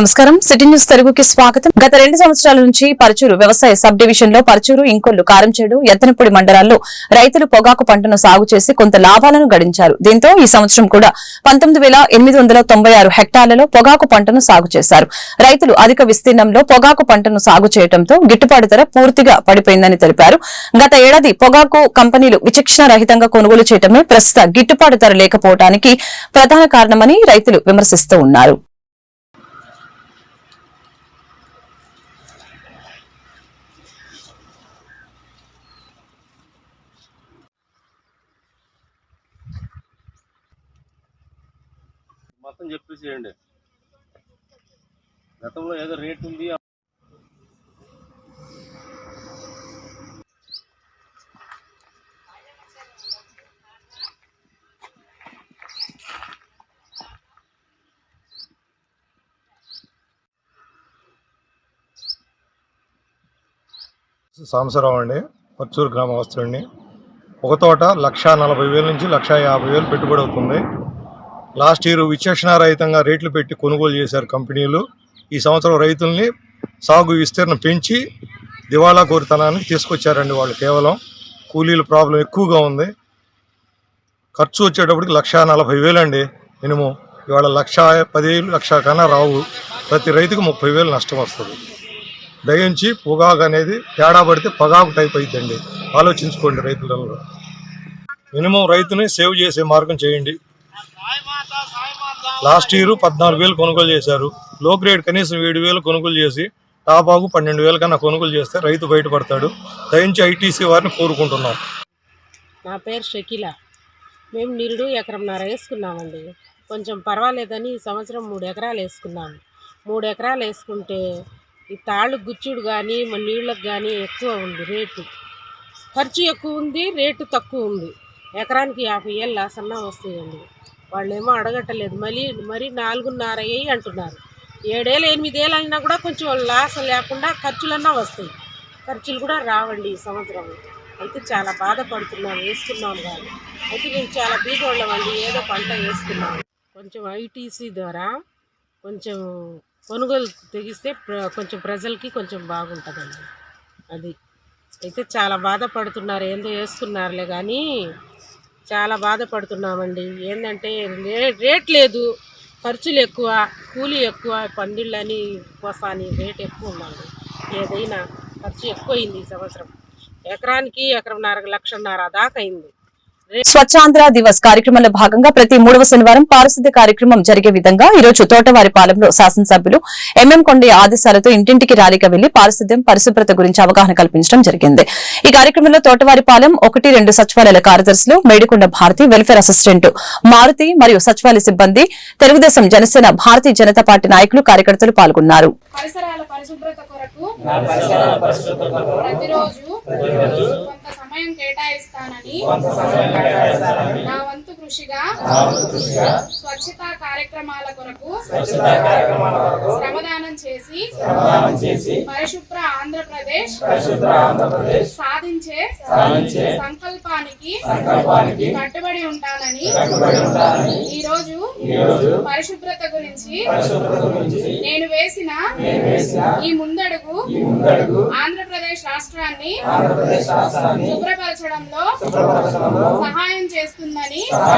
నమస్కారం. City news తెలుగుకి స్వాగతం. గత రెండు సంవత్సరాల నుంచి పరచూరు వ్యవసాయ సబ్ డివిజన్లో పరచూరు ఇంకొల్లు కారంచేడు ఎత్తనపూడి మండలాల్లో రైతులు పొగాకు పంటను సాగు చేసి కొంత లాభాలను గడించారు. దీంతో ఈ సంవత్సరం కూడా పంతొమ్మిది వేల ఎనిమిది వందల తొంభై ఆరు హెక్టార్లలో పొగాకు పంటను సాగు చేశారు. రైతులు అధిక విస్తీర్ణంలో పొగాకు పంటను సాగు చేయడంతో గిట్టుబాటు ధర పూర్తిగా పడిపోయిందని తెలిపారు. గత ఏడాది పొగాకు కంపెనీలు విచక్షణ రహితంగా కొనుగోలు చేయటమే ప్రస్తుత గిట్టుబాటు ధర లేకపోవడానికి ప్రధాన కారణమని రైతులు విమర్శిస్తూ ఉన్నారు. మొత్తం చెప్పేసేయండి. గతంలో ఏదో రేట్ ఉంది. సాంబశివరావు అండి పర్చూరు గ్రామస్తుడిని ఒక తోట లక్ష నలభై వేల నుంచి లక్ష యాభై వేలు పెట్టుబడి అవుతుంది. లాస్ట్ ఇయర్ విచక్షణారహితంగా రేట్లు పెట్టి కొనుగోలు చేశారు కంపెనీలు. ఈ సంవత్సరం రైతుల్ని సాగు విస్తీర్ణం పెంచి దివాళా కోరితనాన్ని తీసుకొచ్చారండి వాళ్ళు కేవలం. కూలీల ప్రాబ్లం ఎక్కువగా ఉంది. ఖర్చు వచ్చేటప్పటికి లక్ష నలభై వేలండి మినిమం. ఇవాళ లక్ష పదివేలు లక్ష కన్నా రావు. ప్రతి రైతుకు ముప్పై వేలు నష్టం వస్తుంది. దయించి పొగాకు అనేది తేడా పడితే పొగాకు టైప్ అయిద్దండి. ఆలోచించుకోండి రైతులలో మినిమం రైతుని సేవ్ చేసే మార్గం చేయండి. లాస్ట్ ఇయర్ పద్నాలుగు వేలు కొనుగోలు చేశారు. లో గ్రేడ్ కనీసం ఏడు వేలు కొనుగోలు చేసి టాపాకు పన్నెండు వేల కన్నా కొనుగోలు చేస్తే రైతు బయటపడతాడు. దయించి ఐటీసీ వారిని కోరుకుంటున్నాం. నా పేరు షకీల. మేము నిరుడు ఎకరంన్నర వేసుకున్నామండి. కొంచెం పర్వాలేదని ఈ సంవత్సరం మూడు ఎకరాలు వేసుకున్నాము మూడు ఎకరాలు వేసుకుంటే ఈ తాళ్ళు గుచ్చుడు కానీ మన నీళ్ళకు కానీ ఎక్కువ ఉంది రేటు. ఖర్చు ఎక్కువ ఉంది రేటు తక్కువ ఉంది. ఎకరానికి యాభై ఏళ్ళు లాసన్నా వస్తాయండి. వాళ్ళేమో అడగట్టలేదు మళ్ళీ మరి నాలుగున్నర అయ్యి అంటున్నారు. ఏడేళ్ళు ఎనిమిదేళ్ళు అయినా కూడా కొంచెం లాస్ లేకుండా ఖర్చులన్నా వస్తాయి. ఖర్చులు కూడా రావండి ఈ సంవత్సరం. అయితే చాలా బాధపడుతున్నాం వేసుకున్నాం కానీ అయితే మేము చాలా బీదోళ్ళమండి ఏదో పంట వేసుకున్నాం కొంచెం ఐటీసీ ద్వారా కొంచెం కొనుగోలు తెగిస్తే కొంచెం ప్రజలకి కొంచెం బాగుంటుందండి. అది. అయితే చాలా బాధపడుతున్నారు ఏందో వేసుకున్నారులే కానీ చాలా బాధపడుతున్నామండి. ఏంటంటే రే రేట్ లేదు. ఖర్చులు ఎక్కువ కూలి ఎక్కువ పందిళ్ళని కోసాని రేట్ ఎక్కువ ఉందండి. ఏదైనా ఖర్చు ఎక్కువైంది ఈ సంవత్సరం. ఎకరానికి ఎకరంన్నర లక్షన్నర దాకా అయింది. స్వచ్ఛాంధ్ర దివస్ కార్యక్రమంలో భాగంగా ప్రతి మూడవ శనివారం పారిశుద్ధ్య కార్యక్రమం జరిగే విధంగా ఈ రోజు తోటవారిపాలెంలో శాసనసభ్యులు ఎంఎం కొండే ఆదేశాలతో ఇంటింటికి ర్యాలీగా వెళ్ళి పారిశుద్ధ్యం పరిశుభ్రత గురించి అవగాహన కల్పించడం జరిగింది. ఈ కార్యక్రమంలో తోటవారిపాలెం ఒకటి రెండు సచివాలయాల కార్యదర్శులు మేడికొండ భారతి వెల్ఫేర్ అసిస్టెంట్ మారుతి మరియు సచివాలయ సిబ్బంది తెలుగుదేశం జనసేన భారతీయ జనతా పార్టీ నాయకులు కార్యకర్తలు పాల్గొన్నారు. పరిసరాల పరిశుభ్రత కొరకు ప్రతిరోజు సమయం కేటాయిస్తానని నా వంతు కృషిగా స్వచ్ఛతా కార్యక్రమాల కొరకు శ్రమదానం చేసి పరిశుభ్ర ఆంధ్రప్రదేశ్ సాధించే సంకల్పానికి కట్టుబడి ఉంటానని ఈ రోజు పరిశుభ్రత గురించి నేను వేసిన ఈ ముందడుగు ఆంధ్రప్రదేశ్ రాష్ట్రాన్ని శుభ్రపరచడంలో సహాయం చేస్తుందని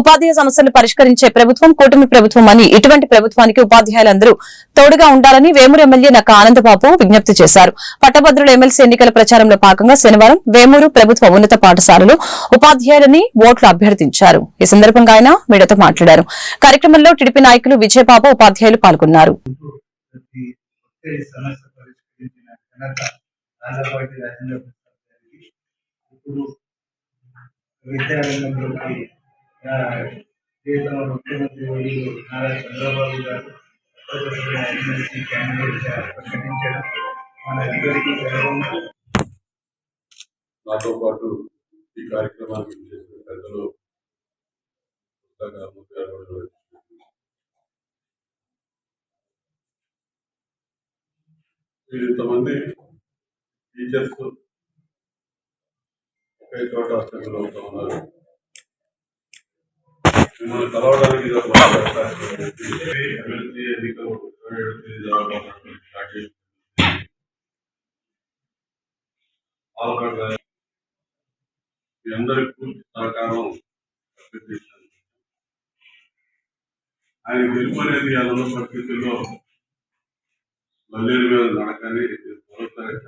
ఉపాధ్యాయ సమస్యలు పరిష్కరించే ప్రభుత్వం కూటమి ప్రభుత్వం అని ఇటువంటి ప్రభుత్వానికి ఉపాధ్యాయులందరూ తోడుగా ఉండాలని వేమూరు ఎమ్మెల్యే నక్క ఆనందబాబు విజ్ఞప్తి చేశారు. పట్టభద్రుల ఎమ్మెల్సీ ఎన్నికల ప్రచారంలో భాగంగా శనివారం వేమూరు ప్రభుత్వ ఉన్నత పాఠశాలలో ఉపాధ్యాయులని ఓట్లు అభ్యర్థించారు. ఈ సందర్భంగా ఆయన మీడియాతో మాట్లాడారు. కార్యక్రమంలో టీడీపీ నాయకులు విజయబాబు ఉపాధ్యాయులు పాల్గొన్నారు. ఇప్పుడు విద్యారంగంలోకి జీవితంలో ముఖ్యమంత్రి వర్యులు నారా చంద్రబాబు గారు ప్రకటించడం నాతో పాటు ఈ కార్యక్రమానికి చేసిన పెద్దలు కొత్తగా ఇంతమంది టీచర్స్ ఒకే చోట అసెంబ్లీ ఉన్నారు. మిమ్మల్ని కలవడానికి ఎమ్మెల్సీ ఎన్నికలు మీ పూర్తి సహకారం ఆయన గెలుపు అనేది అలా పరిస్థితుల్లో మల్లేరు మీద నడకని భరోసాగా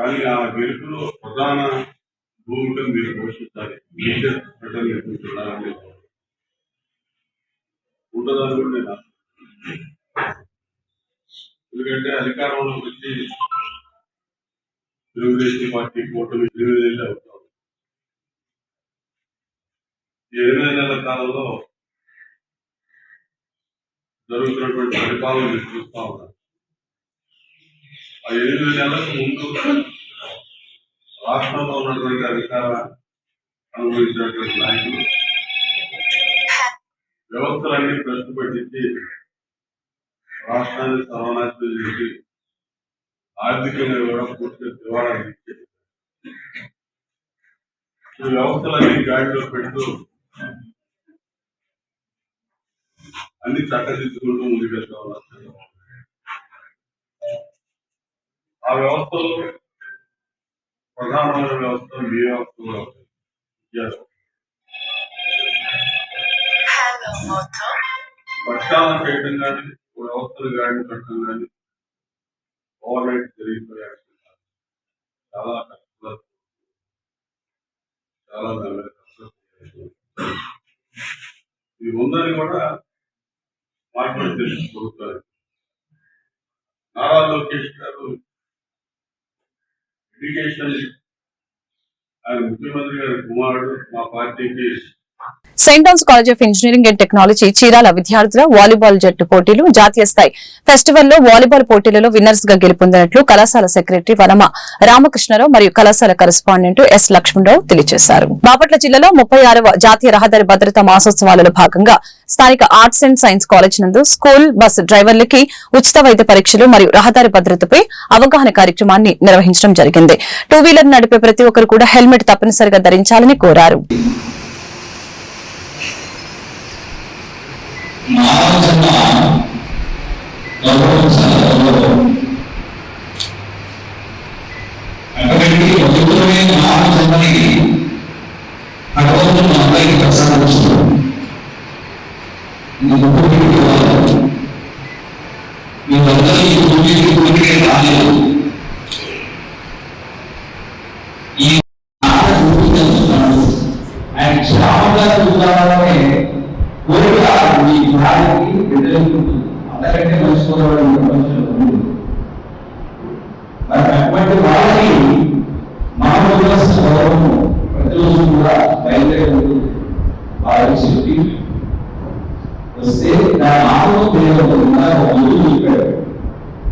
కానీ ఆ గెలుపులో ప్రధాన భూమికను మీరు పోషించాలి. లీడర్ ప్రజలు చూడాలని ఉంటుందని కూడా నేను ఎందుకంటే అధికారంలో వచ్చి తెలుగుదేశం పార్టీ కూటమి ఎనిమిది నెలలు అవుతాం ఎనిమిది నెలల కాలంలో జరుగుతున్నటువంటి పరిపాలన చూస్తా ఉన్నారు ఆ ఏడు నెలలకు ముందు రాష్ట్రంలో ఉన్నటువంటి అధికార అనుభవించినటువంటి నాయకులు వ్యవస్థలన్నీ ప్రశ్న పెట్టించి రాష్ట్రాన్ని సర్వనాశనం చేసి ఆర్థికంగా కూడా పూర్తిగా దివాళా ఈ వ్యవస్థలన్నీ గాడిలో పెడుతూ అన్ని చట్టదిద్దుకుంటూ ముందుకెళ్తా ఉన్నారు. ఆ వ్యవస్థలో ప్రధానమైన వ్యవస్థ మీ వ్యవస్థ కూడా ఉంది. విద్యా వ్యవస్థ. ప్రక్షాళన చేయడం కానీ వ్యవస్థలు గాడిని పెట్టడం కానీ ఓవర్ నైట్ జరిగిపోయే. చాలా కష్టపడ చాలా ఇది ఉందని కూడా మార్కెట్ తెలుసుకోగలుగుతారు నారా లోకేష్ గారు ఎడ్యుకేషన్ ఆయన ముఖ్యమంత్రి గారి కుమారుడు మా పార్టీకి Saint John's college of engineering and technology Chirala విద్యార్థుల వాలీబాల్ జట్టు పోటీలు జాతీయ స్థాయి. ఫెస్టివల్లో వాలీబాల్ పోటీలలో విన్నర్స్గా గెలుపొందినట్లు కళాశాల సెక్రటరీ వనమ రామకృష్ణరావు మరియు కళాశాల కరెస్పాండెంట్ ఎస్ లక్ష్మణరావు తెలియజేశారు. బాపట్ల జిల్లాలో ముప్పై ఆరవ జాతీయ రహదారి భద్రతా మాసోత్సవాలలో భాగంగా స్థానిక ఆర్ట్స్ అండ్ సైన్స్ కాలేజ్ నందు స్కూల్ బస్ డ్రైవర్లకి ఉచిత వైద్య పరీక్షలు మరియు రహదారి భద్రతపై అవగాహన కార్యక్రమాన్ని నిర్వహించడం జరిగింది. టూ వీలర్ నడిపే ప్రతి ఒక్కరు కూడా హెల్మెట్ తప్పనిసరిగా ధరించాలని కోరారు. మానవ గౌరవించాలలో అటువంటి పవిత్రమైన మానవ భగవంతుడు అందరికీ ప్రసాదించాడు ఇది మీరందరూ భూమికి రాలేదు అటువంటి వారిని మానవుల ఇవ్వాల్సిన గౌరవం ప్రతిరోజు కూడా బయలుదేరి ఉంటుంది వాళ్ళకి చెప్పి వస్తే దాని ఆత్మ తెలియకుండా ఒక ముందు చెప్పాడు.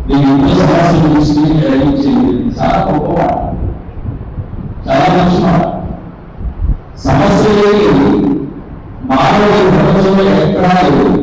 నేను ఎన్నో సమస్యలు తీసుకుని కలిగించింది చాలా గొప్పవాడు చాలా మంచి మాట. సమస్యలు మానవుడి ప్రపంచంలో ఎక్కడా లేదు.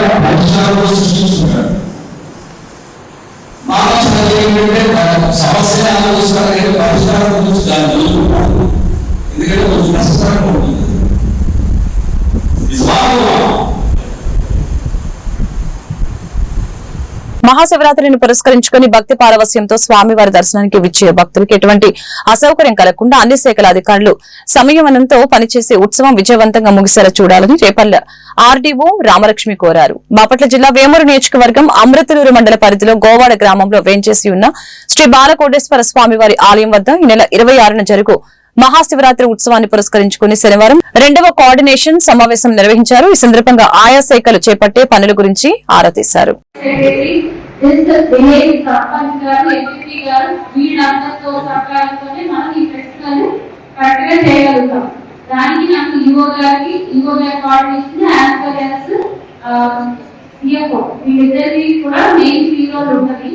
కూడా పరిష్కారం సృష్టించుకుంటాడు మానవ సమాజం ఏంటంటే సమస్యని ఆలోచిస్తారు కానీ పరిష్కారం గురించి దాన్ని తెలుసుకుంటారు ఎందుకంటే కొంచెం కష్టంగా ఉంటుంది. నిజమానుభవం మహాశివరాత్రిని పురస్కరించుకుని భక్తి పారవస్యంతో స్వామివారి దర్శనానికి విచ్చే భక్తులకు ఎటువంటి అసౌకర్యం కలగకుండా అన్ని శాఖల అధికారులు సంయమనంతో పనిచేసే ఉత్సవం విజయవంతంగా ముగిసేలా చూడాలని రేపల్ల ఆర్డీఓ రామలక్ష్మి కోరారు. బాపట్ల జిల్లా వేమూరు నియోజకవర్గం అమృతలూరు మండల పరిధిలో గోవాడ గ్రామంలో వేంచేసి ఉన్న శ్రీ బాలకోటేశ్వర స్వామివారి ఆలయం వద్ద ఈ నెల ఇరవై ఆరున జరుగు మహాశివరాత్రి ఉత్సవాన్ని పురస్కరించుకుని శనివారం రెండవ కోఆర్డినేషన్ సమావేశం నిర్వహించారు. ఈ సందర్భంగా ఆయా శాఖలు చేపట్టే పనుల గురించి ఆరా తీశారు. దానికి నాకు గారికి గారి కోఆర్డినేషన్ యాజ్ సిఎఫ్ఓ వీళ్ళిద్దరిది కూడా మెయిన్ హీరోలు ఉంటుంది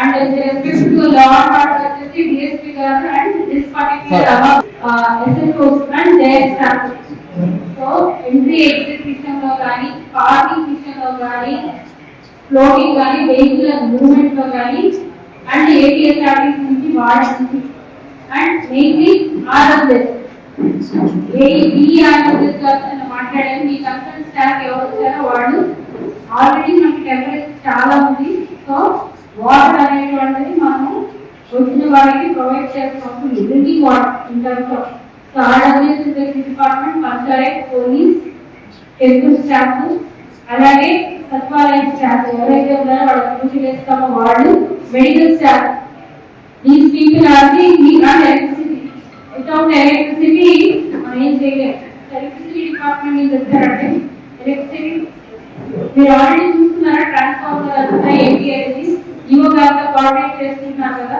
and respect to law order వచ్చేసి డిఎస్పీ గారు and this particular SSO and staff so entry exit విషయంలో కానీ పార్కింగ్ విషయంలో కానీ ఫ్లోటింగ్ కానీ వెహికల్ మూవ్మెంట్లో కానీ అండ్ ఏటీఎస్ ఆర్టీస్ నుంచి వార్డ్ నుంచి. అండ్ మెయిన్లీ ఆర్ఎస్ఎస్ ఈ ఆర్ఎస్ఎస్ గారితో మాట్లాడాను మీ కన్సర్న్ స్టాఫ్ ఎవరు వచ్చారో వాళ్ళు. ఆల్రెడీ మనకి టెంపరేచర్ చాలా ఉంది. సో వాటర్ అనేటువంటిది మనము వచ్చిన వారికి ప్రొవైడ్ చేస్తున్నప్పుడు drinking water in terms of so RSS department panchayat police temple staff అలాగే సచివాలయం స్టాఫ్ ఎవరైతే ఉన్నారో వాళ్ళకి కృషి చేస్తామో వాళ్ళు మెడికల్ స్టాఫ్ ఈ పీపుల్ ఆర్ మీ వీ ఎలక్ట్రిసిటీ వితౌట్ ఎలక్ట్రిసిటీ మనం ఏం చేయలేము ఎలక్ట్రిసిటీ డిపార్ట్మెంట్ ఏం చెప్తారంటే ఎలక్ట్రిసిటీ మీరు ఆల్రెడీ చూస్తున్నారా ట్రాన్స్ఫార్మర్ అంతా ఏంటి అనేది ఈవో గారితో కోఆర్డినేట్ చేస్తున్నారు కదా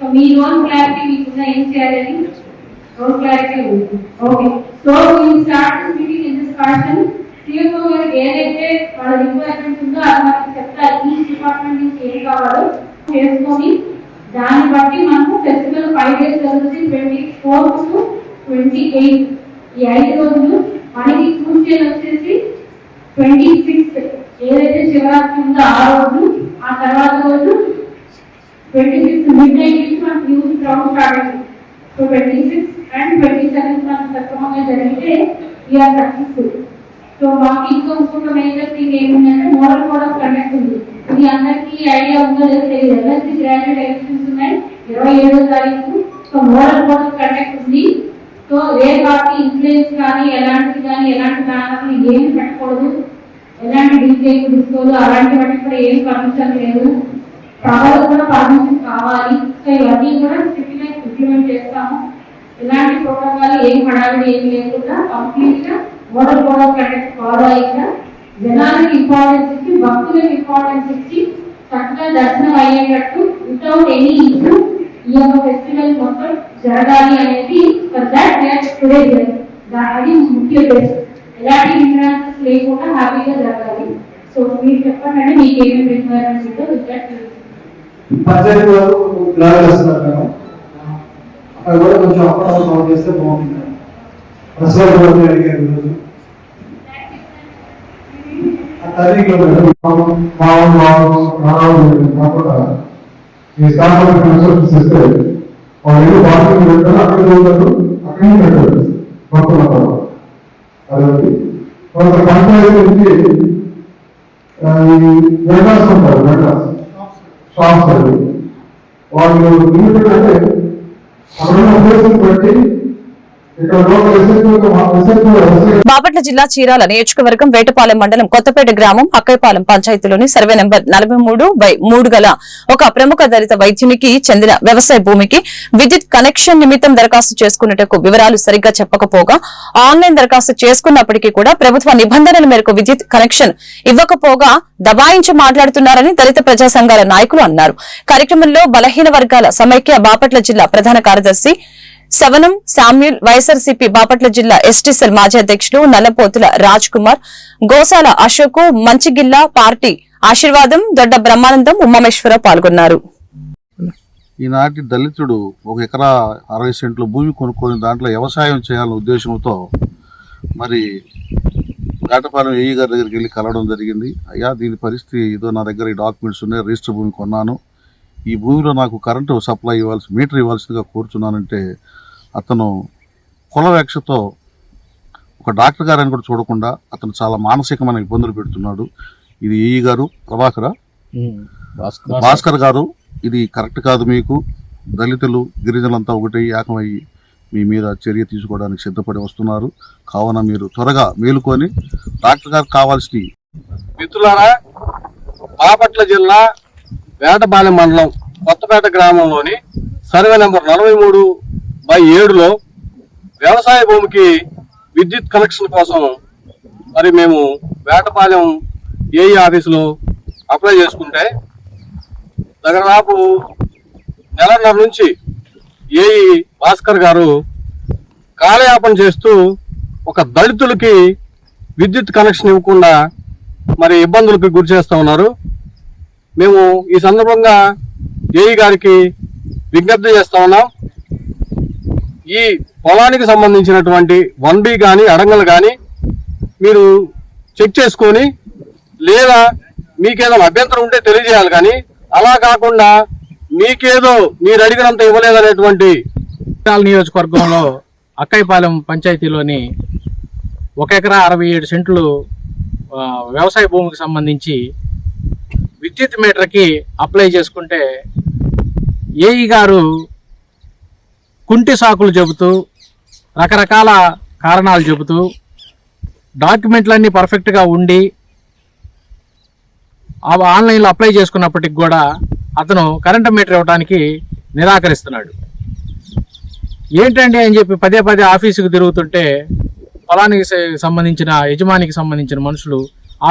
సో మీ లోన్ క్లారిటీ మీకున్న ఏం చేయాలని? లోన్ క్లారిటీ ఉంది. Okay. So will start meeting in this fashion CFO గారికి ఏదైతే వాళ్ళ రిక్వైర్మెంట్ ఉందో అది మనకి చెప్తారు. ఈ డిపార్ట్మెంట్ నుంచి ఏం కావాలో చేసుకొని దాన్ని బట్టి మనకు ఫెస్టివల్ ఫైవ్ డేస్ జరుగుతుంది. Twenty fourth to twenty eight ఈ ఐదు రోజులు మనకి క్రూషియల్ వచ్చేసి ట్వంటీ సిక్స్త్ ఏదైతే శివరాత్రి ఉందో ఆ రోజు ఆ తర్వాత రోజు ట్వంటీ సిక్స్త్ మిడ్ నైట్ నుంచి మనకు న్యూస్ క్రౌడ్ స్టార్ట్ అయింది so twenty six and twenty seven మనకు సక్రమంగా జరిగితే వీఆర్ సక్సెస్ఫుల్ సో మాకు ఇంకా ఇంకొక మేజర్ థింగ్ ఏముందంటే మోడల్ కోడ్ ఆఫ్ కండక్ట్ ఉంది మీ అందరికీ ఐడియా ఉందో లేదో తెలియదు ఎల్ఎస్సీ గ్రాడ్యుయేట్ ఎలక్షన్స్ ఉన్నాయి ఇరవై ఏడో తారీఖు so model code of conduct ఉంది సో ఏ పార్టీ ఇన్ఫ్లుయెన్స్ కానీ ఎలాంటిది కానీ ఎలాంటి కారణాలు ఏమి పెట్టకూడదు ఎలాంటి డీజే తీసుకోదు అలాంటి వాటికి కూడా ఏం పర్మిషన్ లేదు సభలో కూడా పర్మిషన్ కావాలి. సో ఇవన్నీ కూడా సిటీలో ఇంప్లిమెంట్ చేస్తాము. ఇలాంటి ప్రోటోకాల్ ఏం పడాలి ఏం లేకుండా కంప్లీట్గా model code of conduct follow అయ్యాక జనానికి ఇంపార్టెన్స్ ఇచ్చి భక్తులకు ఇంపార్టెన్స్ ఇచ్చి చక్కగా దర్శనం అయ్యేటట్టు వితౌట్ ఎనీ ఇష్యూ ఈ యొక్క ఫెస్టివల్ మొత్తం జరగాలి అనేది టుడే అది ముఖ్య ఉద్దేశం. ఎలాంటి హిండ్రాన్సెస్ లేకుండా హ్యాపీగా జరగాలి. సో మీరు చెప్పండి మీకు ఏమేమి రిక్వైర్మెంట్స్ ఉందో విత్ దట్ పంచాయతీ ప్లాన్ చేస్తున్నారు మేము అక్కడ కూడా కొంచెం అప్పుడు చేస్తే బాగుంటుంది ప్రసాద్ కూడా అడిగారు ఈరోజు. ఈ చేస్తే వాళ్ళు ఏదో బాత్రూమ్ అక్కడ ఉంటారు అక్కడే పెట్టారు. కొంత పంచాయతీ నుంచి ఉంటారు వెండాస్ షాప్స్ అది వాళ్ళు లిమిటెడ్ అంటే అక్కడ ఉద్దేశం బట్టి ఇక్కడ లోకల్ ఎస్ఎస్ఓ బాపట్ల జిల్లా చీరాల నియోజకవర్గం వేటపాలెం మండలం కొత్తపేట గ్రామం అక్కైపాలెం పంచాయతీలోని సర్వే నెంబర్ నలభై మూడు బై మూడు గల ఒక ప్రముఖ దళిత వైద్యునికి చెందిన వ్యవసాయ భూమికి విద్యుత్ కనెక్షన్ నిమిత్తం దరఖాస్తు చేసుకున్నటకు వివరాలు సరిగ్గా చెప్పకపోగా ఆన్లైన్ దరఖాస్తు చేసుకున్నప్పటికీ కూడా ప్రభుత్వ నిబంధనల మేరకు విద్యుత్ కనెక్షన్ ఇవ్వకపోగా దబాయించి మాట్లాడుతున్నారని దళిత ప్రజా సంఘాల నాయకులు అన్నారు. కార్యక్రమంలో బలహీన వర్గాల సమైక్య బాపట్ల జిల్లా ప్రధాన కార్యదర్శి శవనం శామ్యుల్ వైఎస్ఆర్సీపీ బాపట్ల జిల్లా ఎస్టీసెల్ మాజీ అధ్యక్షులు నల్లపోతుల రాజ్ కుమార్ గోసాల అశోక్ మంచిగిల్ల పార్టీ ఆశీర్వాదం దొడ్డ బ్రహ్మానందం ఉమామేశ్వర పాల్గొన్నారు. ఈనాటి దళితుడు ఒక ఎకరా అరవై సెంట్లు భూమి కొనుక్కొని దాంట్లో వ్యవసాయం చేయాలనే ఉద్దేశంతో మరి గాటపాలెం ఏఈ గారి దగ్గరికి వెళ్ళి కలవడం జరిగింది. అయ్యా దీని పరిస్థితి ఇదో నా దగ్గర ఈ డాక్యుమెంట్స్ ఉన్నాయి రిజిస్టర్ భూమి కొన్నాను. ఈ భూమిలో నాకు కరెంటు సప్లై ఇవ్వాల్సి మీటర్ ఇవ్వాల్సిందిగా కోరుచున్నానంటే అతను కులవేక్షతో ఒక డాక్టర్ గారని కూడా చూడకుండా అతను చాలా మానసికమైన ఇబ్బందులు పెడుతున్నాడు. ఇది ఏఈ గారు? ప్రభాకర? భాస్కర్. గారు ఇది కరెక్ట్ కాదు మీకు. దళితులు గిరిజనులంతా ఒకటి ఏకమయ్యి మీ మీద చర్య తీసుకోవడానికి సిద్ధపడి వస్తున్నారు. కావున మీరు త్వరగా మేలుకొని డాక్టర్ గారికి కావాల్సిన మిత్రులారా బాపట్ల జిల్లా వేటపాలెం మండలం కొత్తపేట గ్రామంలోని సర్వే నెంబర్ నలభై మూడు బై ఏడులో వ్యవసాయ భూమికి విద్యుత్ కనెక్షన్ కోసం మరి మేము వేటపాలెం ఏఈ ఆఫీసులో అప్లై చేసుకుంటే దాదాపు నెలన్నర నుంచి ఏఈ భాస్కర్ గారు కాలయాపన చేస్తూ ఒక దళితులకి విద్యుత్ కనెక్షన్ ఇవ్వకుండా మరి ఇబ్బందులకు గురి చేస్తూ ఉన్నారు. మేము ఈ సందర్భంగా జేఈ గారికి విజ్ఞప్తి చేస్తా ఉన్నాం. ఈ పొలానికి సంబంధించినటువంటి వన్ బి కానీ అడంగలు కానీ మీరు చెక్ చేసుకొని లేదా మీకేదైనా అభ్యంతరం ఉంటే తెలియజేయాలి కానీ అలా కాకుండా మీకేదో మీరు అడిగినంత ఇవ్వలేదనేటువంటి నియోజకవర్గంలో అక్కైపాలెం పంచాయతీలోని ఒక ఎకరా అరవై ఏడు సెంట్లు వ్యవసాయ భూమికి సంబంధించి విద్యుత్ మీటర్కి అప్లై చేసుకుంటే ఏఈ గారు కుంటి సాకులు చెబుతూ రకరకాల కారణాలు చెబుతూ డాక్యుమెంట్లన్నీ పర్ఫెక్ట్గా ఉండి ఆ ఆన్లైన్లో అప్లై చేసుకున్నప్పటికి కూడా అతను కరెంట్ మీటర్ ఇవ్వడానికి నిరాకరిస్తున్నాడు. ఏంటండి అని చెప్పి పదే పదే ఆఫీసుకు తిరుగుతుంటే పొలానికి సంబంధించిన యజమానికి సంబంధించిన మనుషులు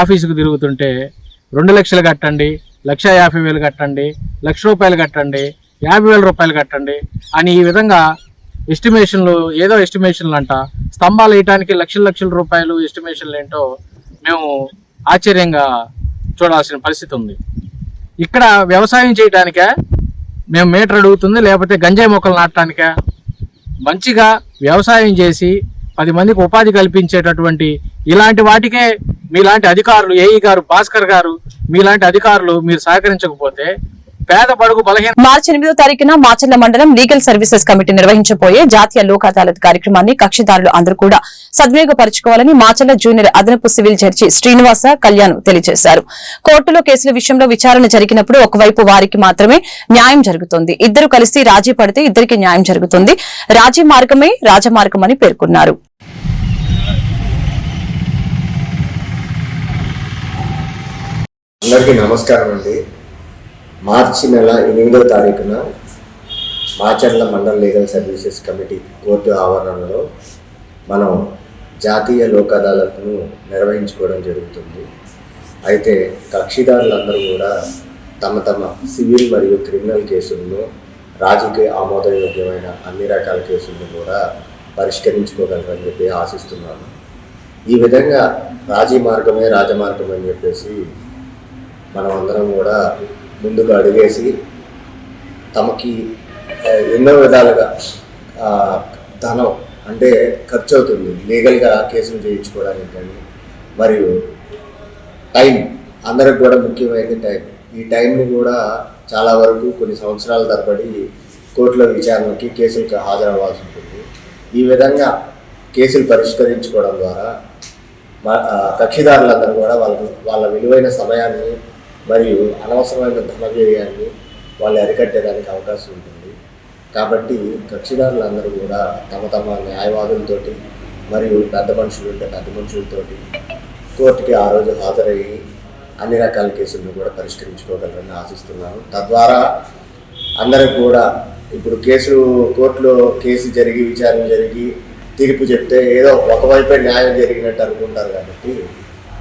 ఆఫీసుకు తిరుగుతుంటే రెండు లక్షలు కట్టండి లక్ష యాభై వేలు కట్టండి లక్ష రూపాయలు కట్టండి యాభై వేల రూపాయలు కట్టండి అని ఈ విధంగా ఎస్టిమేషన్లు ఏదో ఎస్టిమేషన్లు అంట స్తంభాలు వేయటానికి లక్షల లక్షల రూపాయలు ఎస్టిమేషన్లు ఏంటో మేము ఆశ్చర్యంగా చూడాల్సిన పరిస్థితి ఉంది. ఇక్కడ వ్యవసాయం చేయటానికే? మేము మీటర్ అడుగుతుంది లేకపోతే గంజాయి మొక్కలు నాటడానికే మంచిగా వ్యవసాయం చేసి పది మందికి ఉపాధి కల్పించేటటువంటి ఇలాంటి వాటికే మీలాంటి అధికారులు ఏఈ గారు భాస్కర్ గారు మీలాంటి అధికారులు మీరు సహకరించకపోతే పేద బడుగు బలహీన మార్చి ఎనిమిదో తారీఖున మాచర్ల మండలం లీగల్ సర్వీసెస్ కమిటీ నిర్వహించబోయే జాతీయ లోక్ అదాలత్ కార్యక్రమాన్ని కక్షిదారులు అందరూ కూడా సద్వినియోగపరచుకోవాలని మాచర్ల జూనియర్ అదనపు సివిల్ జడ్జి శ్రీనివాస కళ్యాణ్ తెలియజేశారు. కోర్టులో కేసుల విషయంలో విచారణ జరిగినప్పుడు ఒకవైపు వారికి మాత్రమే న్యాయం జరుగుతుంది. ఇద్దరు కలిసి రాజీ పడితే ఇద్దరికి న్యాయం జరుగుతుంది. రాజీ మార్గమే రాజమార్గమని పేర్కొన్నారు. అందరికీ నమస్కారం అండి మార్చి నెల ఎనిమిదో తారీఖున మాచర్ల మండల లీగల్ సర్వీసెస్ కమిటీ కోర్టు ఆవరణలో మనం జాతీయ లోక్ అదాలత్ను నిర్వహించుకోవడం జరుగుతుంది. అయితే కక్షిదారులందరూ కూడా తమ తమ సివిల్ మరియు క్రిమినల్ కేసులను రాజకీయ ఆమోదయోగ్యమైన అన్ని రకాల కేసులను కూడా పరిష్కరించుకోగలరని చెప్పి ఆశిస్తున్నాను. ఈ విధంగా రాజీ మార్గమే రాజమార్గం అని చెప్పేసి మనం అందరం కూడా ముందుకు అడిగేసి తమకి ఎన్నో విధాలుగా ధనం అంటే ఖర్చు అవుతుంది లీగల్గా కేసులు చేయించుకోవడానికి కానీ మరియు టైం అందరికి కూడా ముఖ్యమైనది టైం. ఈ టైంని కూడా చాలా వరకు కొన్ని సంవత్సరాల తరబడి కోర్టుల విచారణకి కేసులకు హాజరవ్వాల్సి ఉంటుంది. ఈ విధంగా కేసులు పరిష్కరించుకోవడం ద్వారా మా- కక్షిదారులందరూ కూడా వాళ్ళ వాళ్ళ విలువైన సమయాన్ని మరియు అనవసరమైన ధన వ్యయాన్ని వాళ్ళు అరికట్టేదానికి అవకాశం ఉంటుంది. కాబట్టి కక్షిదారులందరూ కూడా తమ తమ న్యాయవాదులతోటి మరియు పెద్ద మనుషులు ఉంటే పెద్ద మనుషులతోటి కోర్టుకి ఆ రోజు హాజరయ్యి అన్ని రకాల కేసులను కూడా పరిష్కరించుకోగలరని ఆశిస్తున్నాను. తద్వారా అందరికి కూడా ఇప్పుడు కేసు కోర్టులో కేసు జరిగి విచారణ జరిగి తీర్పు చెప్తే ఏదో ఒకవైపే న్యాయం జరిగినట్టు అనుకుంటారు కాబట్టి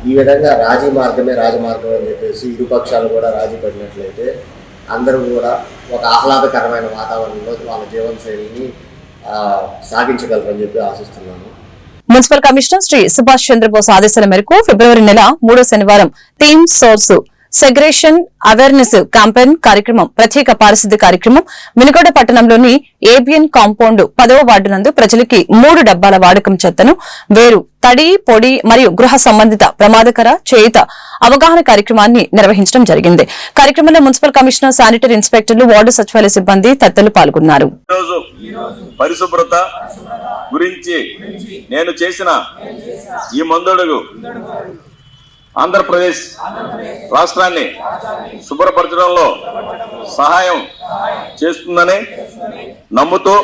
ఈ విధంగా రాజీ మార్గమే రాజమార్గం అని చెప్పేసి ఇరు పక్షాలు కూడా రాజీ పడినట్లయితే అందరూ కూడా ఒక ఆహ్లాదకరమైన వాతావరణంలో వాళ్ళ జీవనశైలిని సాగించగలరని చెప్పి ఆశిస్తున్నాను. మున్సిపల్ కమిషనర్ శ్రీ సుభాష్ చంద్రబోస్ ఆదేశాల మేరకు ఫిబ్రవరి నెల మూడో శనివారం theme source segregation awareness campaign కార్యక్రమం ప్రత్యేక పారిశుద్ధ్య కార్యక్రమం మినగొండ పట్టణంలోని ఏబిఎన్ కాంపౌండ్ పదవ వార్డు నందు ప్రజలకి మూడు డబ్బాల వాడకం చెత్తను వేరు తడి పొడి మరియు గృహ సంబంధిత ప్రమాదకర చేయుత అవగాహన కార్యక్రమాన్ని నిర్వహించడం జరిగింది. కార్యక్రమంలో మున్సిపల్ కమిషనర్ శానిటరీ ఇన్స్పెక్టర్లు వార్డు సచివాలయ సిబ్బంది తదితరులు పాల్గొన్నారు. పరిశుభ్రత గురించి నేను చేసిన ఈ మందుడుగు ఆంధ్రప్రదేశ్ రాష్ట్రాన్ని శుభ్రపరచడంలో సహాయం చేస్తుందని నమ్ముతూ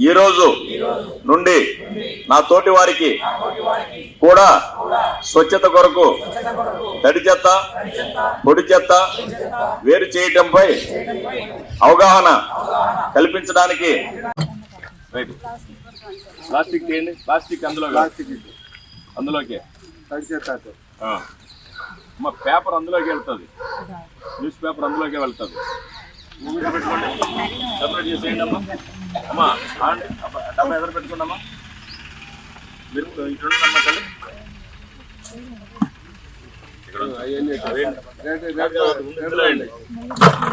ఈరోజు నుండి నా తోటి వారికి కూడా స్వచ్ఛత కొరకు తడి చెత్త పొడి చెత్త వేరు చేయటంపై అవగాహన కల్పించడానికి రైట్. ప్లాస్టిక్ ప్లాస్టిక్ అందులో ప్లాస్టిక్ అందులోకి. ఆ. మా పేపర్ అందులోకి వెళ్తుంది. న్యూస్ పేపర్ అందులోకి వెళ్తుంది. సపరేట్ చేసేయండి అమ్మా. అమ్మా డబ్బా ఎదురు పెట్టుకోండి మీరు ఇక్కడ అమ్మా తల్లి.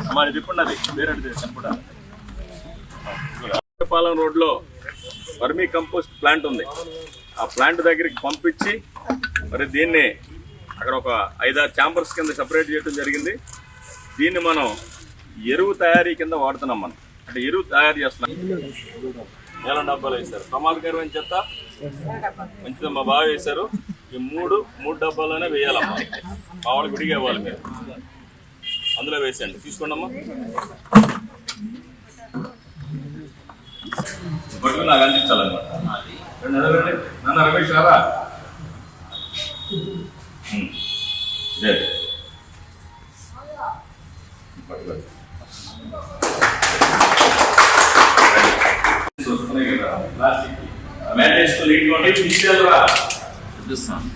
అమ్మా ఇది వేరే పాలెం రోడ్లో వర్మీ కంపోస్ట్ ప్లాంట్ ఉంది. ఆ ప్లాంట్ దగ్గరికి పంపించి మరి దీన్ని అక్కడ ఒక ఐదారు ఛాంబర్స్ కింద సపరేట్ చేయడం జరిగింది. దీన్ని మనం ఎరువు తయారీ కింద వాడుతున్నాం మనం. అంటే ఎరువు తయారు చేస్తున్నాం. నెల డబ్బాలు వేశారు. ప్రమాదకరమైన చెత్త మంచిదమ్మా బాగా వేశారు. ఈ మూడు మూడు డబ్బాలోనే వేయాలమ్మా. మా వాళ్ళకి విడిగా ఇవ్వాలి మీరు. అందులో వేసేయండి. తీసుకోండి అమ్మా నాకు అందించాలన్నమాట రెండు రమేష్ రారా? Hmm. వస్తున్నాయి కదా, ప్లాస్టిక్. ఆ చూపిస్తాను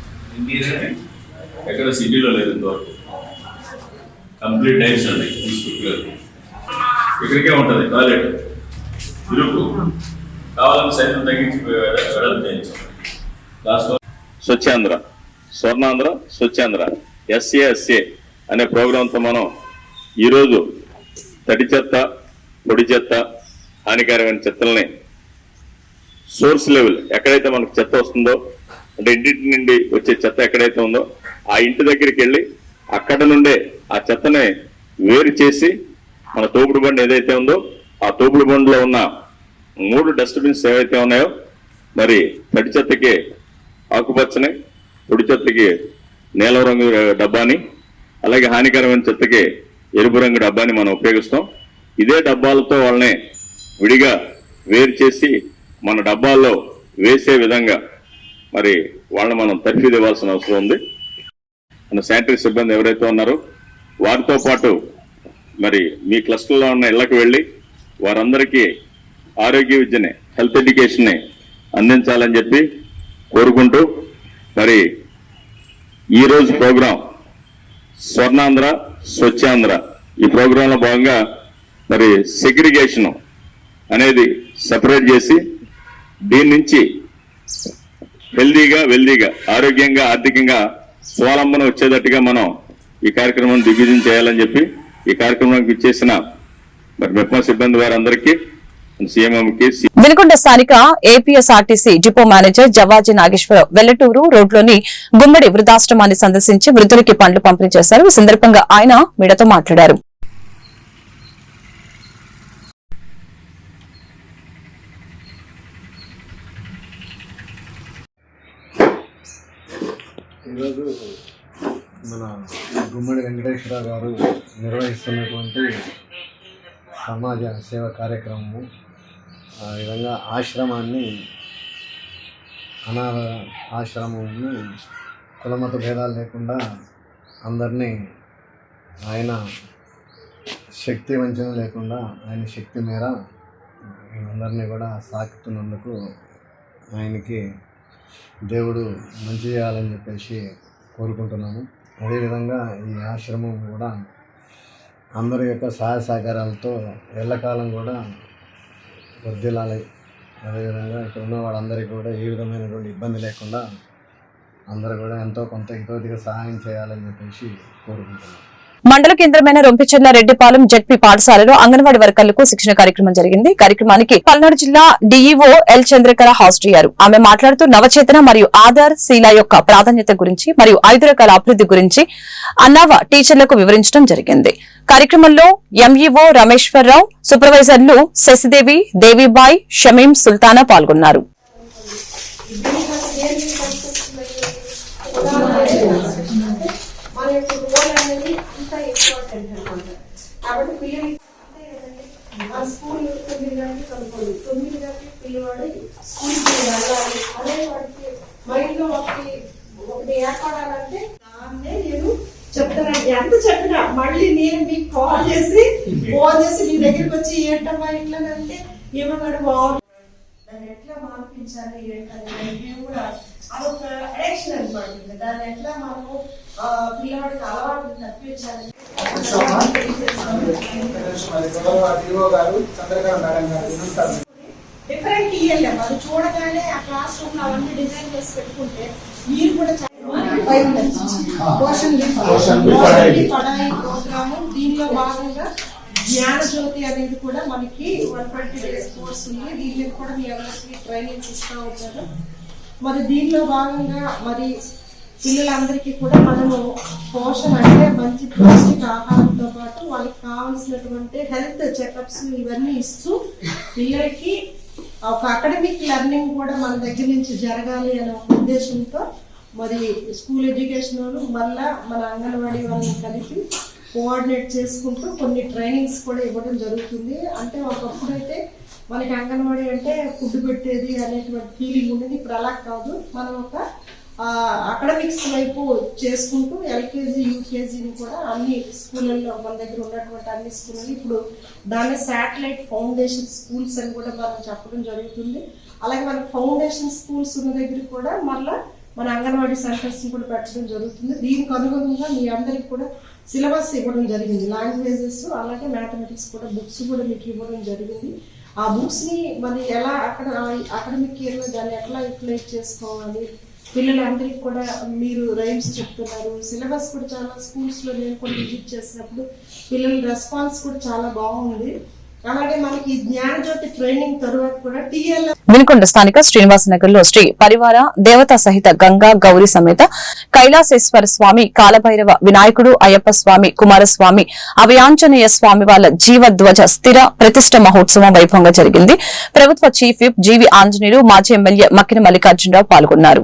ఎక్కడ సిటీలో లేదు ఇంతవరకు. కంప్లీట్ టైమ్స్ అండి ఇక్కడికే ఉంటుంది. టాయిలెట్ ఇరుకు. కావాలని సైతం తగ్గించి వెడల్పు చేయించాం last Swachhandhra. Swarnandhra Swachhandhra SA SA అనే ప్రోగ్రాంతో మనం ఈరోజు తడి చెత్త పొడి చెత్త హానికరమైన చెత్తల్ని సోర్స్ లెవెల్ ఎక్కడైతే మనకు చెత్త వస్తుందో అంటే ఇంటి నుండి వచ్చే చెత్త ఎక్కడైతే ఉందో ఆ ఇంటి దగ్గరికి వెళ్ళి అక్కడ నుండే ఆ చెత్తని వేరు చేసి మన తోపుడు బండి ఏదైతే ఉందో ఆ తోపుడు బండిలో ఉన్న మూడు డస్ట్బిన్స్ ఏవైతే ఉన్నాయో మరి తడి చెత్తకి ఆకుపచ్చని పొడి చెత్తకి నీలం రంగు డబ్బాని అలాగే హానికరమైన చెత్తకి ఎరుపు రంగు డబ్బాని మనం ఉపయోగిస్తాం. ఇదే డబ్బాలతో వాళ్ళని విడిగా వేరు చేసి మన డబ్బాల్లో వేసే విధంగా మరి వాళ్ళని మనం తర్ఫీదు ఇవ్వాల్సిన అవసరం ఉంది. మన శానిటరీ సిబ్బంది ఎవరైతే ఉన్నారో వారితో పాటు మరి మీ క్లస్టర్లో ఉన్న ఇళ్ళకు వెళ్ళి వారందరికీ ఆరోగ్య విద్యని హెల్త్ ఎడ్యుకేషన్ని అందించాలని చెప్పి కోరుకుంటూ మరి ఈరోజు ప్రోగ్రాం స్వర్ణాంధ్ర స్వచ్ఛాంధ్ర. ఈ ప్రోగ్రాంలో భాగంగా మరి సెగ్రిగేషను అనేది సపరేట్ చేసి దీని నుంచి హెల్దీగా వెల్దీగా ఆరోగ్యంగా ఆర్థికంగా స్వాలంబన వచ్చేటట్టుగా మనం ఈ కార్యక్రమం దిగ్విజయం చేయాలని చెప్పి ఈ కార్యక్రమానికి ఇచ్చేసిన మరి మెప్మా సిబ్బంది వారందరికీ సీఎంఎంకి వెనుకొండ స్థానిక APSRTC depot manager Javaji Nageswara Rao Vellaturu రోడ్లోని గుమ్మడి వృద్ధాశ్రమాన్ని సందర్శించి వృద్ధులకి పండ్లు పంపిణీ చేశారు. ఈ సందర్భంగా ఆయన మీడియాతో మాట్లాడారు. ఈరోజు మన గుమ్మడి వెంకటేశ్వరరావు గారు నిర్వహిస్తున్నటువంటి సమాజ సేవ కార్యక్రమము ఆ విధంగా ఆశ్రమాన్ని అనాథ ఆశ్రమాన్ని కులమత భేదాలు లేకుండా అందరినీ ఆయన శక్తి వంచన లేకుండా ఆయన శక్తి మేర అందరినీ కూడా సాకుతున్నందుకు ఆయనకి దేవుడు మంచి చేయాలని చెప్పేసి కోరుకుంటున్నాను అదేవిధంగా ఈ ఆశ్రమం కూడా అందరి యొక్క సహాయ సహకారాలతో ఎల్లకాలం కూడా వర్ధిల్లాలి. అదేవిధంగా ఇక్కడ ఉన్న వాళ్ళందరికీ కూడా ఏ విధమైనటువంటి ఇబ్బంది లేకుండా అందరూ కూడా ఎంతో కొంత ఇతోదిగా సహాయం చేయాలని చెప్పేసి కోరుకుంటున్నాను మండల కేంద్రమైన రొంపిచెర్ల రెడ్డిపాలెం జడ్పీ పాఠశాలలో అంగన్వాడీ వర్కర్లకు శిక్షణ కార్యక్రమం జరిగింది. కార్యక్రమానికి పల్నాడు జిల్లా డిఈఓ ఎల్ చంద్రకళ హాజరయ్యారు ఆమె మాట్లాడుతూ నవచేతన మరియు ఆధార్ శీల యొక్క ప్రాధాన్యత గురించి మరియు ఐదు రకాల అభివృద్ధి గురించి అన్నావ టీచర్లకు వివరించడం జరిగింది. కార్యక్రమంలో ఎంఈఓ రమేశ్వరరావు సూపర్వైజర్లు శశిదేవి దేవిబాయ్ షమీం సుల్తానా పాల్గొన్నారు. యొక్క రోల్ అనేది ఇంకా ఇంపార్టెంట్ అనమాట కాబట్టి పిల్లలు ఆ స్కూల్ తొమ్మిది గంటలకు అనుకోండి తొమ్మిది గంటలకు పిల్లవాడు స్కూల్కి వెళ్ళాలి. అదే వాడికి మైండ్లో ఒకటి ఒకటి ఏర్పడాలంటే దాన్నే నేను చెప్తాను ఎంత చెప్పినా మళ్ళీ నేను మీకు కాల్ చేసి ఫోన్ చేసి మీ దగ్గరికి వచ్చి ఏంటమ్మా ఇట్లా అంటే ఏమో బాగుంది దాన్ని ఎట్లా మార్పించాలి ఏంటనేది మేము కూడా అదొక అడిక్షన్ అనమాట ఇంకా దాన్ని ఎట్లా మనము పిల్లవాడికి అలవాటు తప్పించాలి. డిఫరెంట్ ఇయ్యలేము అది చూడగానే ఆ క్లాస్ రూమ్లో అవన్నీ డిజైన్ చేసి పెట్టుకుంటే మీరు కూడా పడాయి ప్రోగ్రాము. దీనిలో భాగంగా జ్ఞాన జ్యోతి అనేది కూడా మనకి వన్ ట్వంటీ డేస్ కోర్స్ ఉంది. దీని కూడా మీ అందరికీ ట్రైనింగ్ ఇస్తూ ఉంటారు. మరి దీనిలో భాగంగా మరి పిల్లలందరికీ కూడా మనము పోషణ అంటే మంచి పౌష్టిక ఆహారంతో పాటు వాళ్ళకి కావాల్సినటువంటి హెల్త్ చెకప్స్ ఇవన్నీ ఇస్తూ పిల్లలకి ఒక అకాడమిక్ లెర్నింగ్ కూడా మన దగ్గర నుంచి జరగాలి అనే ఒక ఉద్దేశంతో మరి స్కూల్ ఎడ్యుకేషన్ వాళ్ళు మళ్ళా మన అంగన్వాడీ వాళ్ళని కలిపి కోఆర్డినేట్ చేసుకుంటూ కొన్ని ట్రైనింగ్స్ కూడా ఇవ్వడం జరుగుతుంది. అంటే ఒకప్పుడైతే మనకి అంగన్వాడీ అంటే ఫుడ్ పెట్టేది అనేటువంటి ఫీలింగ్ ఉండేది. ఇప్పుడు అలా కాదు. మనం ఒక అకాడమిక్స్ వైపు చేసుకుంటూ ఎల్కేజీ యూకేజీని కూడా అన్ని స్కూళ్ళల్లో మన దగ్గర ఉన్నటువంటి అన్ని స్కూళ్ళు ఇప్పుడు దాన్ని శాటిలైట్ ఫౌండేషన్ స్కూల్స్ అని కూడా మనం చెప్పడం జరుగుతుంది. అలాగే మన ఫౌండేషన్ స్కూల్స్ ఉన్న దగ్గర కూడా మళ్ళీ మన అంగన్వాడీ సెంటర్స్ కూడా పెట్టడం జరుగుతుంది. దీనికి అనుగుణంగా మీ అందరికి కూడా సిలబస్ ఇవ్వడం జరిగింది. లాంగ్వేజెస్ అలాగే మ్యాథమెటిక్స్ కూడా బుక్స్ కూడా మీకు ఇవ్వడం జరిగింది. ఆ బుక్స్ని మరి ఎలా అక్కడ అకాడమిక్ ఇయర్లో దాన్ని ఎట్లా యూటిలైజ్ చేసుకోవాలి? పిల్లలందరికీ కూడా మీరు రైమ్స్ చెప్తున్నారు. సిలబస్ కూడా చాలా స్కూల్స్లో నేను కూడా విజిట్ చేసినప్పుడు పిల్లల రెస్పాన్స్ కూడా చాలా బాగుంది. అలాగే మనకి ఈ జ్ఞానజ్యోతి ట్రైనింగ్ తర్వాత కూడా టీఎల్ వినుకొండ స్థానిక శ్రీనివాస నగర్లో శ్రీ పరివార దేవతా సహిత గంగా గౌరి సమేత కైలాసేశ్వర స్వామి కాలభైరవ వినాయకుడు అయ్యప్ప స్వామి కుమారస్వామి అభయాంజనేయ స్వామి వాళ్ళ జీవధ్వజ స్థిర ప్రతిష్ట మహోత్సవం వైభవంగా జరిగింది. ప్రభుత్వ చీఫ్ విప్ జీవి ఆంజనేయులు మాజీ ఎమ్మెల్యే మక్కిన మల్లికార్జునరావు పాల్గొన్నారు.